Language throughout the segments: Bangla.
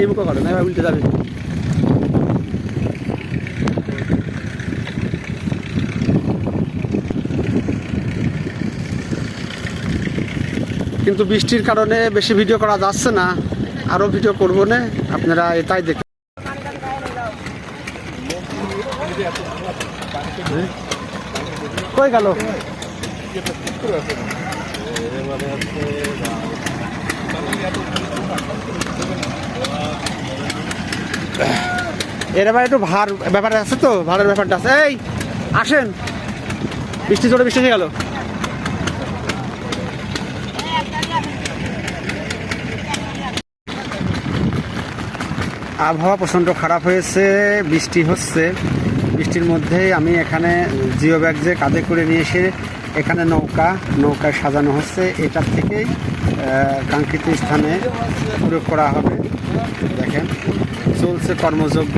এই মুখো করো, না উল্টে যাবে। কিন্তু বৃষ্টির কারণে বেশি ভিডিও করা যাচ্ছে না। আরও ভিডিও করব না, আপনারা এটাই দেখ কই গেল? এর এবার একটু ভার ব্যাপার আছে তো ভাড়ার ব্যাপারটা আছে। এই, আসেন। বৃষ্টি জোরে বৃষ্টি হয়ে গেল। আবহাওয়া প্রচণ্ড খারাপ হয়েছে, বৃষ্টি হচ্ছে। বৃষ্টির মধ্যেই আমি এখানে জিও ব্যাগ যে কাঁধে করে নিয়ে এসে এখানে নৌকা, নৌকায় সাজানো হচ্ছে। এটার থেকেই কাঙ্ক্ষিত স্থানে প্রয়োগ করা হবে। দেখেন, চলছে কর্মযজ্ঞ।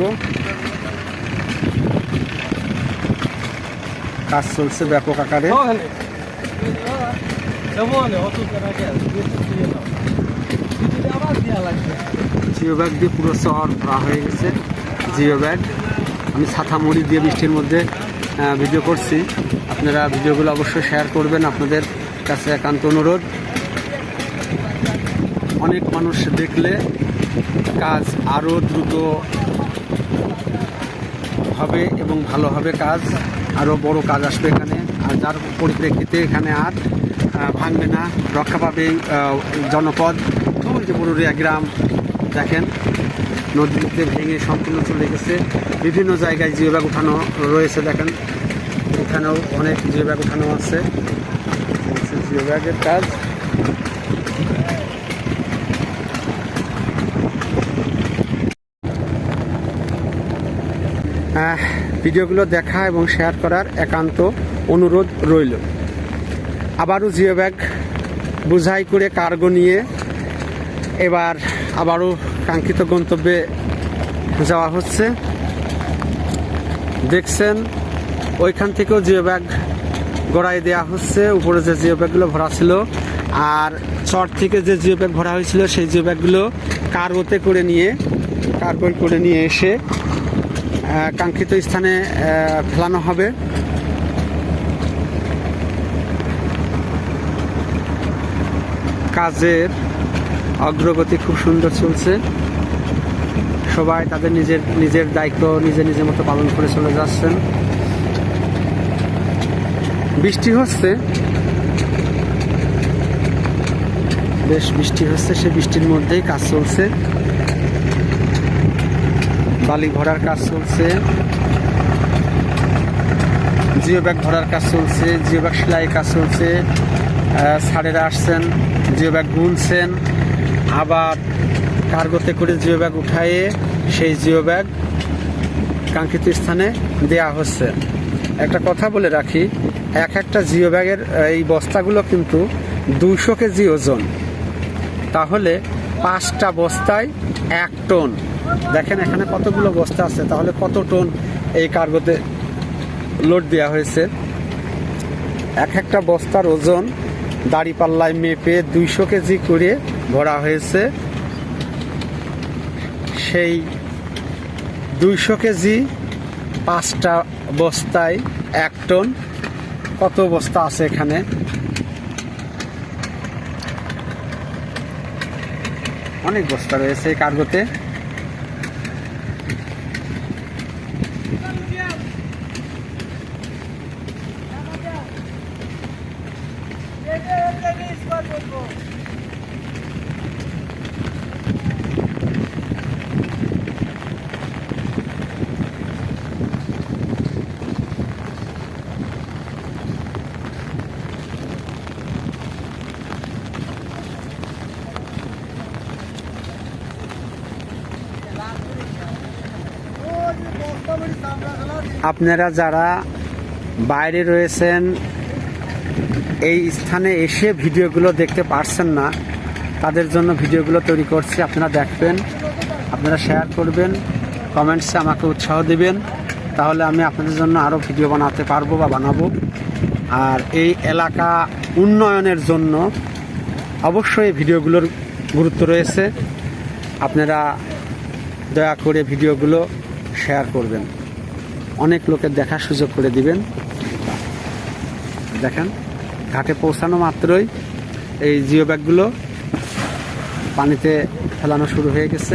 কাজ চলছে ব্যাপক আকারে। জিও ব্যাগ দিয়ে পুরো শহর ভরা হয়ে গেছে। Geo bag. আমি ছাতা মুড়ি দিয়ে বৃষ্টির মধ্যে ভিডিও করছি। আপনারা ভিডিওগুলো অবশ্যই শেয়ার করবেন। আপনাদের কাছে একান্ত অনুরোধ। অনেক মানুষ দেখলে কাজ আরও দ্রুত হবে এবং ভালো হবে কাজ। আরও বড় কাজ আসবে এখানে। আর যার পরিপ্রেক্ষিতে এখানে আর ভাঙবে না। রক্ষা পাবে জনপদ। ওই যে বড়ুরিয়া গ্রাম। দেখেন। নদীতে ভেঙে সম্পূর্ণ চলে গেছে। বিভিন্ন জায়গায় জিও ব্যাগ উঠানো রয়েছে দেখেন। এখানেও অনেক জিও ব্যাগ উঠানো আছে। জিও ব্যাগের কাজ। ভিডিওগুলো দেখা এবং শেয়ার করার একান্ত অনুরোধ রইল। আবারও জিও ব্যাগ বুঝাই করে কার্গো নিয়ে এবার আবারও কাঙ্ক্ষিত গন্তব্যে যাওয়া হচ্ছে। দেখছেন, ওইখান থেকেও জিও ব্যাগ গড়াই দেওয়া হচ্ছে। উপরে যে জিও ব্যাগগুলো ভরা ছিল আর চর থেকে যে জিও ব্যাগ ভরা হয়েছিল, সেই জিও ব্যাগগুলো কার্গোতে করে নিয়ে কার্গোয় করে নিয়ে এসে কাঙ্ক্ষিত স্থানে ফেলানো হবে। কাজের অগ্রগতি খুব সুন্দর চলছে। সবাই তাদের নিজের নিজের দায়িত্ব নিজে নিজের মতো পালন করে চলে যাচ্ছেন। বৃষ্টি হচ্ছে। বেশ বৃষ্টি হচ্ছে সে বৃষ্টির মধ্যেই কাজ চলছে। বালি ভরার কাজ চলছে। জিও ব্যাগ ভরার কাজ চলছে জিও ব্যাগ সেলাই কাজ চলছে। আহ, স্যারেরা আসছেন জিও ব্যাগ গুনছেন। আবার কার্গোতে করে জিও ব্যাগ উঠায়ে সেই জিও ব্যাগ কাঙ্ক্ষিত স্থানে দেয়া হচ্ছে। একটা কথা বলে রাখি, এক একটা জিও ব্যাগের এই বস্তাগুলো কিন্তু দুশো কেজি ওজন। তাহলে পাঁচটা বস্তায় এক টন। দেখেন এখানে কতগুলো বস্তা আছে, তাহলে কত টন এই কার্গোতে লোড দেওয়া হয়েছে? এক একটা বস্তার ওজন দাড়ি পাল্লায় মেপে দুইশো কেজি করে ভরা হয়েছে। সেই দুইশো কেজি পাঁচটা বস্তায় এক টন। কত বস্তা আছে এখানে? অনেক বস্তা রয়েছে এই কার্গোতে। আপনারা যারা বাইরে রয়েছেন, এই স্থানে এসে ভিডিওগুলো দেখতে পারছেন না, তাদের জন্য ভিডিওগুলো তৈরি করছি, আপনারা দেখবেন, আপনারা শেয়ার করবেন কমেন্টসে আমাকে উৎসাহ দিবেন, তাহলে আমি আপনাদের জন্য আরও ভিডিও বানাতে পারব বা বানাবো। আর এই এলাকা উন্নয়নের জন্য অবশ্যই ভিডিওগুলোর গুরুত্ব রয়েছে। আপনারা দয়া করে ভিডিওগুলো শেয়ার করবেন। অনেক লোকের দেখার সুযোগ করে দিবেন। দেখেন, ঘাটে পৌঁছানো মাত্রই এই জিও ব্যাগগুলো পানিতে ফেলানো শুরু হয়ে গেছে।